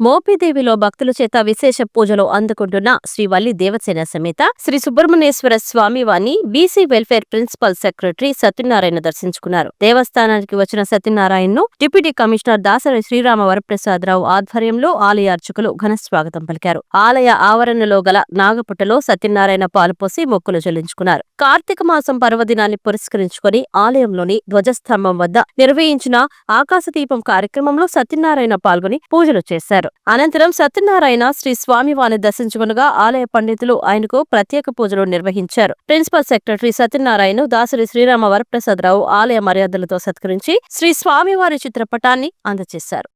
మోపిదేవిలో భక్తుల చేత విశేష పూజలు అందుకుంటున్న శ్రీవల్లి దేవసేన సమేత శ్రీ సుబ్రహ్మణ్యేశ్వర స్వామివారిని BC welfare principal secretary Satyanarayana దర్శించుకున్నారు. దేవస్థానానికి వచ్చిన సత్యనారాయణను డిప్యూటీ కమిషనర్ దాసరి శ్రీరామ వరప్రసాదరావు ఆధ్వర్యంలో ఆలయ అర్చకులు ఘన స్వాగతం పలికారు. ఆలయ ఆవరణలో గల నాగపుట్టలో సత్యనారాయణ పాలుపోసి మొక్కులు చెల్లించుకున్నారు. కార్తీక మాసం పర్వదినాన్ని పురస్కరించుకొని ఆలయంలోని ధ్వజస్తంభం వద్ద నిర్వహించిన ఆకాశదీపం కార్యక్రమంలో సత్యనారాయణ పాల్గొని పూజలు చేశారు. అనంతరం సత్యనారాయణ శ్రీ స్వామివారిని దర్శించుకునగా ఆలయ పండితులు ఆయనకు ప్రత్యేక పూజలు నిర్వహించారు. ప్రిన్సిపల్ సెక్రటరీ సత్యనారాయణ దాసరి శ్రీరామ వరప్రసాదరావు ఆలయ మర్యాదలతో సత్కరించి శ్రీ స్వామివారి చిత్రపటాన్ని అందజేశారు